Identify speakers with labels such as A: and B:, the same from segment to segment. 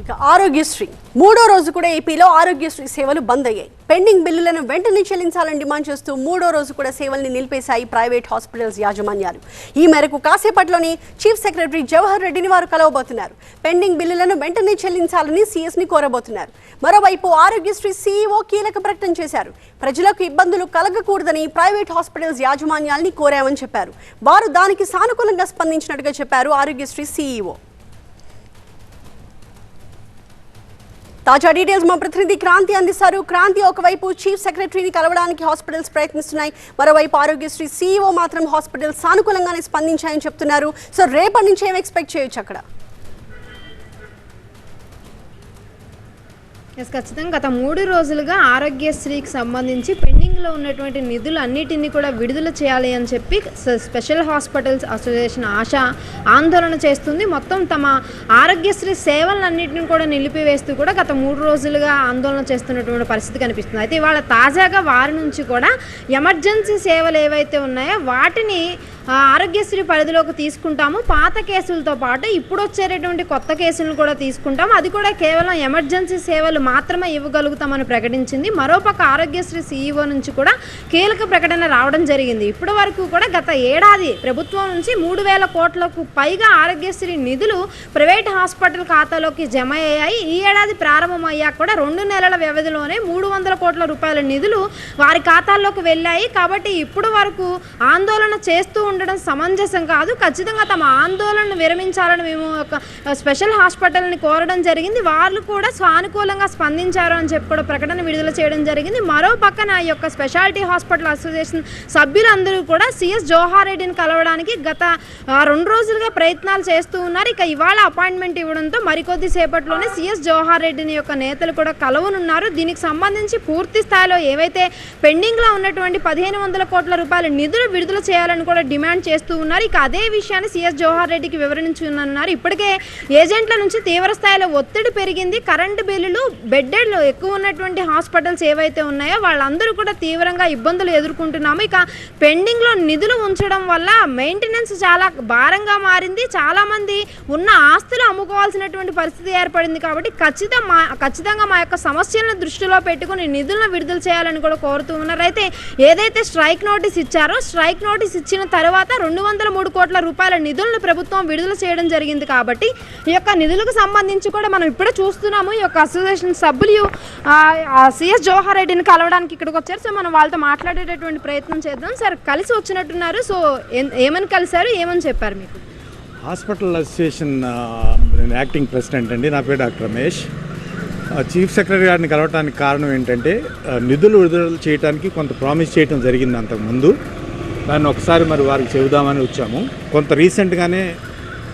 A: ఇక ఆరోగ్యశ్రీ. మూడో రోజు కూడా ఏపీలో ఆరోగ్యశ్రీ సేవలు బంద్ అయ్యాయి. పెండింగ్ బిల్లులను వెంటనే చెల్లించాలని డిమాండ్ చేస్తూ మూడో రోజు కూడా సేవల్ని నిలిపేశాయి ప్రైవేట్ హాస్పిటల్స్ యాజమాన్యాలు. ఈ మేరకు కాసేపట్లోని చీఫ్ సెక్రటరీ జవహర్ రెడ్డిని వారు కలవబోతున్నారు. పెండింగ్ బిల్లులను వెంటనే చెల్లించాలని సీఎస్ని కోరబోతున్నారు. మరోవైపు ఆరోగ్యశ్రీ సీఈఓ కీలక ప్రకటన చేశారు. ప్రజలకు ఇబ్బందులు కలగకూడదని ప్రైవేట్ హాస్పిటల్స్ యాజమాన్యాల్ని కోరామని చెప్పారు. వారు దానికి సానుకూలంగా స్పందించినట్టుగా చెప్పారు ఆరోగ్యశ్రీ సీఈఓ. తాజా డీటెయిల్స్ మా ప్రతినిధి క్రాంతి అందిస్తారు. క్రాంతి ఒకవైపు చీఫ్ సెక్రటరీని కలవడానికి హాస్పిటల్స్ ప్రయత్నిస్తున్నాయి. మరోవైపు ఆరోగ్యశ్రీ సీఈఓ మాత్రం హాస్పిటల్ సానుకూలంగానే స్పందించాయని చెప్తున్నారు. సో రేపటి నుంచి ఏం ఎక్స్పెక్ట్ చేయొచ్చు అక్కడ?
B: ఎస్ ఖచ్చితంగా. గత మూడు రోజులుగా ఆరోగ్యశ్రీకి సంబంధించి పెండింగ్లో ఉన్నటువంటి నిధులు అన్నిటినీ కూడా విడుదల చేయాలి అని చెప్పి స్పెషల్ హాస్పిటల్స్ అసోసియేషన్ ఆశ ఆందోళన చేస్తుంది. మొత్తం తమ ఆరోగ్యశ్రీ సేవలన్నింటిని కూడా నిలిపివేస్తూ కూడా గత మూడు రోజులుగా ఆందోళన చేస్తున్నటువంటి పరిస్థితి కనిపిస్తుంది. అయితే ఇవాళ తాజాగా వారి నుంచి కూడా ఎమర్జెన్సీ సేవలు ఏవైతే ఉన్నాయో వాటిని ఆరోగ్యశ్రీ పరిధిలోకి తీసుకుంటాము. పాత కేసులతో పాటు ఇప్పుడు వచ్చేటటువంటి కొత్త కేసులను కూడా తీసుకుంటాం అది కూడా కేవలం ఎమర్జెన్సీ సేవలు మాత్రమే ఇవ్వగలుగుతామని ప్రకటించింది. మరోపక్క ఆరోగ్యశ్రీ సీఈఓ నుంచి కూడా కీలక ప్రకటన రావడం జరిగింది. ఇప్పటి వరకు కూడా గత ఏడాది ప్రభుత్వం నుంచి మూడు వేల కోట్లకు పైగా ఆరోగ్యశ్రీ నిధులు ప్రైవేట్ హాస్పిటల్ ఖాతాలోకి జమ అయ్యాయి. ఈ ఏడాది ప్రారంభమయ్యాక కూడా రెండు నెలల వ్యవధిలోనే మూడు వందల కోట్ల రూపాయల నిధులు వారి ఖాతాల్లోకి వెళ్ళాయి. కాబట్టి ఇప్పుడు వరకు ఆందోళన చేస్తూ ఉండడం సమంజసం కాదు. ఖచ్చితంగా తమ ఆందోళనను విరమించాలని మేము ఒక స్పెషల్ హాస్పిటల్ని కోరడం జరిగింది. వాళ్ళు కూడా సానుకూలంగా స్పందించారు అని చెప్పి కూడా ప్రకటన విడుదల చేయడం జరిగింది. మరో పక్కన ఈ యొక్క స్పెషాలిటీ హాస్పిటల్ అసోసియేషన్ సభ్యులందరూ కూడా సిఎస్ జోహార్ రెడ్డిని కలవడానికి గత రెండు రోజులుగా ప్రయత్నాలు చేస్తూ ఉన్నారు. ఇక ఇవాళ అపాయింట్మెంట్ ఇవ్వడంతో మరికొద్ది సేపట్లోనే సిఎస్ జోహార్ రెడ్డిని యొక్క నేతలు కూడా కలవనున్నారు. దీనికి సంబంధించి పూర్తి స్థాయిలో ఏవైతే పెండింగ్లో ఉన్నటువంటి పదిహేను వందల కోట్ల రూపాయల నిధులు విడుదల చేయాలని కూడా డిమాండ్ చేస్తూ ఉన్నారు. ఇక అదే విషయాన్ని సిఎస్ జోహార్ రెడ్డికి వివరించనున్నారు. ఇప్పటికే ఏజెంట్ల నుంచి తీవ్ర స్థాయిలో ఒత్తిడి పెరిగింది. కరెంటు బిల్లులు బెడ్డెడ్లు ఎక్కువ ఉన్నటువంటి హాస్పిటల్స్ ఏవైతే ఉన్నాయో వాళ్ళందరూ కూడా తీవ్రంగా ఇబ్బందులు ఎదుర్కొంటున్నాము. ఇక పెండింగ్లో నిధులు ఉంచడం వల్ల మెయింటెనెన్స్ చాలా భారంగా మారింది. చాలామంది ఉన్న ఆస్తులు అమ్ముకోవాల్సినటువంటి పరిస్థితి ఏర్పడింది కాబట్టి ఖచ్చితంగా మా ఖచ్చితంగా మా యొక్క సమస్యలను దృష్టిలో పెట్టుకుని నిధులను విడుదల చేయాలని కూడా కోరుతూ ఉన్నారు. అయితే ఏదైతే స్ట్రైక్ నోటీస్ ఇచ్చారో స్ట్రైక్ నోటీస్ ఇచ్చిన తర్వాత తర్వాత రెండు వందల మూడు కోట్ల రూపాయల నిధులను ప్రభుత్వం విడుదల చేయడం జరిగింది కాబట్టి ఈ యొక్క నిధులకు సంబంధించి కూడా మనం ఇప్పుడే చూస్తున్నాము. ఈ యొక్క అసోసియేషన్ సభ్యులు సిఎస్ జవహర్ రెడ్డిని కలవడానికి ఇక్కడికి వచ్చారు. సో మనం వాళ్ళతో మాట్లాడేటటువంటి ప్రయత్నం చేద్దాం. సార్ కలిసి వచ్చినట్టున్నారు. సో ఏమని కలిశారు? ఏమని చెప్పారు మీకు?
C: హాస్పిటల్ అసోసియేషన్ నేను యాక్టింగ్ ప్రెసిడెంట్ అండి. నా పేరు డాక్టర్ రమేష్. చీఫ్ సెక్రటరీ గారిని కలవడానికి కారణం ఏంటంటే నిధులు విడుదల చేయడానికి కొంత ప్రామిస్ చేయడం జరిగింది అంతకుముందు. దాన్ని ఒకసారి మరి వారికి చెబుదామని వచ్చాము. కొంత రీసెంట్గానే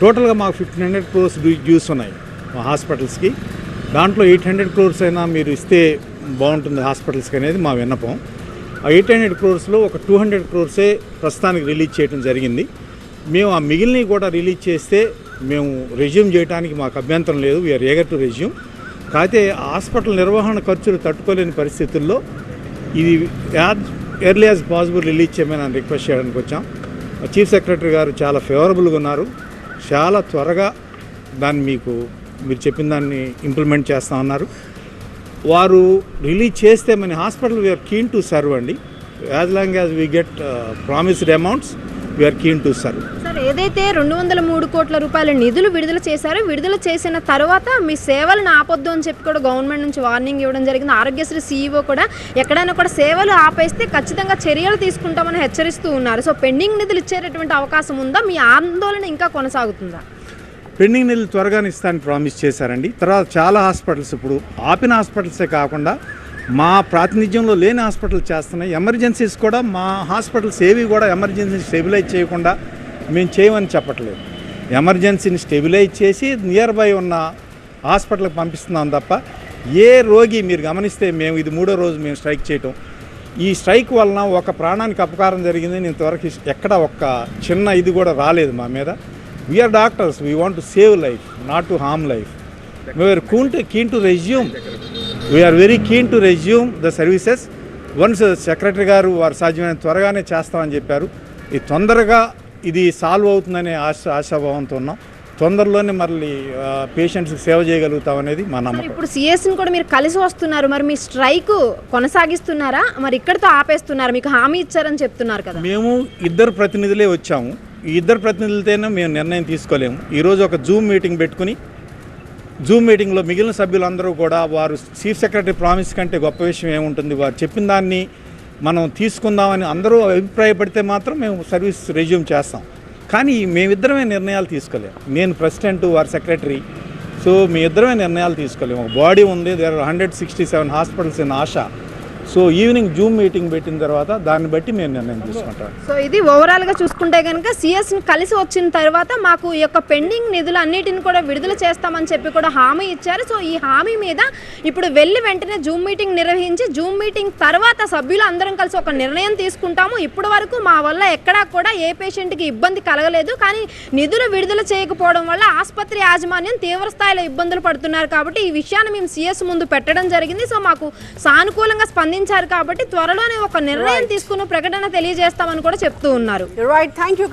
C: టోటల్గా మాకు ఫిఫ్టీన్ హండ్రెడ్ క్రోర్స్ డ్యూస్ ఉన్నాయి మా హాస్పిటల్స్కి. దాంట్లో ఎయిట్ హండ్రెడ్ క్రోర్స్ అయినా మీరు ఇస్తే బాగుంటుంది హాస్పిటల్స్కి అనేది మా విన్నపం. ఆ ఎయిట్ హండ్రెడ్ క్రోర్స్లో ఒక టూ హండ్రెడ్ క్రోర్సే ప్రస్తుతానికి రిలీజ్ చేయడం జరిగింది. మేము ఆ మిగిలినవి కూడా రిలీజ్ చేస్తే మేము రెజ్యూమ్ చేయడానికి మాకు అభ్యంతరం లేదు. వీఆర్ ఏగర్ టు రెజ్యూమ్ కాకపోతే హాస్పిటల్ నిర్వహణ ఖర్చులు తట్టుకోలేని పరిస్థితుల్లో ఇది as early as possible release చేయమని రిక్వెస్ట్ చేయడానికి వచ్చాం. చీఫ్ సెక్రటరీ గారు చాలా ఫేవరబుల్గా ఉన్నారు. చాలా త్వరగా దాన్ని మీకు మీరు చెప్పిన దాన్ని ఇంప్లిమెంట్ చేస్తా ఉన్నారు వారు రిలీజ్ చేస్తే మన hospital we're keen to serve అండి. As long as we get promised amounts we're keen to serve
B: sir ఏదైతే రెండు వందల మూడు కోట్ల రూపాయల నిధులు విడుదల చేశారో విడుదల చేసిన తర్వాత మీ సేవలను ఆపొద్దు అని చెప్పి కూడా గవర్నమెంట్ నుంచి వార్నింగ్ ఇవ్వడం జరిగింది. ఆరోగ్యశ్రీ సీఈఓ కూడా ఎక్కడైనా కూడా సేవలు ఆపేస్తే ఖచ్చితంగా చర్యలు తీసుకుంటామని హెచ్చరిస్తూ ఉన్నారు. సో పెండింగ్ నిధులు ఇచ్చేటటువంటి అవకాశం ఉందా? మీ ఆందోళన ఇంకా కొనసాగుతుందా?
C: పెండింగ్ నిధులు త్వరగానే ఇస్తానని ప్రామిస్ చేశారండి. తర్వాత చాలా హాస్పిటల్స్ ఇప్పుడు ఆపిన హాస్పిటల్సే కాకుండా మా ప్రాతినిధ్యంలో లేని హాస్పిటల్ చేస్తున్నాయి. ఎమర్జెన్సీస్ కూడా మా హాస్పిటల్స్ ఏవి కూడా ఎమర్జెన్సీ స్టెబిలైజ్ చేయకుండా మేము చేయమని చెప్పట్లేదు. ఎమర్జెన్సీని స్టెబిలైజ్ చేసి నియర్ బై ఉన్న హాస్పిటల్కి పంపిస్తున్నాం తప్ప ఏ రోగి మీరు గమనిస్తే మేము ఇది మూడో రోజు మేము స్ట్రైక్ చేయటం. ఈ స్ట్రైక్ వలన ఒక ప్రాణానికి అపకారం జరిగింది. నేను ఇంతవరకు ఎక్కడ ఒక్క చిన్న ఇది కూడా రాలేదు మా మీద. We're doctors we want to save life not to harm life we're keen to keen to resume we're very keen to resume the services once secretary గారు వారు సాధ్యమైన త్వరగానే చేస్తామని చెప్పారు. ఇది తొందరగా ఇది సాల్వ్ అవుతుందనే ఆశ ఆశాభావంతో ఉన్నాం. తొందరలోనే మళ్ళీ పేషెంట్స్కి సేవ చేయగలుగుతాం అనేది మా నమ్మకం.
B: ఇప్పుడు సిఎస్ని కూడా మీరు కలిసి వస్తున్నారు. మరి మీ స్ట్రైక్ కొనసాగిస్తున్నారా? మరి ఇక్కడితో ఆపేస్తున్నారు? మీకు హామీ ఇచ్చారని చెప్తున్నారు కదా.
C: మేము ఇద్దరు ప్రతినిధులే వచ్చాము. ఈ ఇద్దరు ప్రతినిధులతోనే మేము నిర్ణయం తీసుకోలేము. ఈరోజు ఒక జూమ్ మీటింగ్ పెట్టుకుని జూమ్ మీటింగ్లో మిగిలిన సభ్యులందరూ కూడా వారు చీఫ్ సెక్రటరీ ప్రామిస్ కంటే గొప్ప విషయం ఏముంటుంది? వారు చెప్పిన దాన్ని మనం తీసుకుందామని అందరూ అభిప్రాయపడితే మాత్రం మేము సర్వీస్ రెజ్యూమ్ చేస్తాం. కానీ మేమిద్దరమే నిర్ణయాలు తీసుకోలేము నేను ప్రెసిడెంట్ వారి సెక్రటరీ. సో మీ ఇద్దరమే నిర్ణయాలు తీసుకోలేము ఒక బాడీ ఉంది. There hundred sixty seven hospitals in Asha so evening Zoom meeting పెట్టిన తర్వాత దాన్ని బట్టి మేము నిర్ణయం తీసుకుంటాం.
B: సో ఇది ఓవరాల్గా చూసుకుంటే కనుక సిఎస్ని కలిసి వచ్చిన తర్వాత మాకు ఈ యొక్క పెండింగ్ నిధులు అన్నిటిని కూడా విడుదల చేస్తామని చెప్పి కూడా హామీ ఇచ్చారు. సో ఈ హామీ మీద ఇప్పుడు వెళ్ళి వెంటనే జూమ్ మీటింగ్ నిర్వహించి జూమ్ మీటింగ్ తర్వాత సభ్యులు అందరం కలిసి ఒక నిర్ణయం తీసుకుంటాము. ఇప్పటి వరకు మా వల్ల ఎక్కడా కూడా ఏ పేషెంట్కి ఇబ్బంది కలగలేదు. కానీ నిధులు విడుదల చేయకపోవడం వల్ల ఆసుపత్రి యాజమాన్యం తీవ్ర స్థాయిలో ఇబ్బందులు పడుతున్నారు కాబట్టి ఈ విషయాన్ని మేము సిఎస్ ముందు పెట్టడం జరిగింది. సో మాకు సానుకూలంగా స్పందించారు కాబట్టి త్వరలోనే ఒక నిర్ణయం తీసుకుని ప్రకటన తెలియజేస్తామని కూడా చెప్తూ ఉన్నారు.
A: Right thank you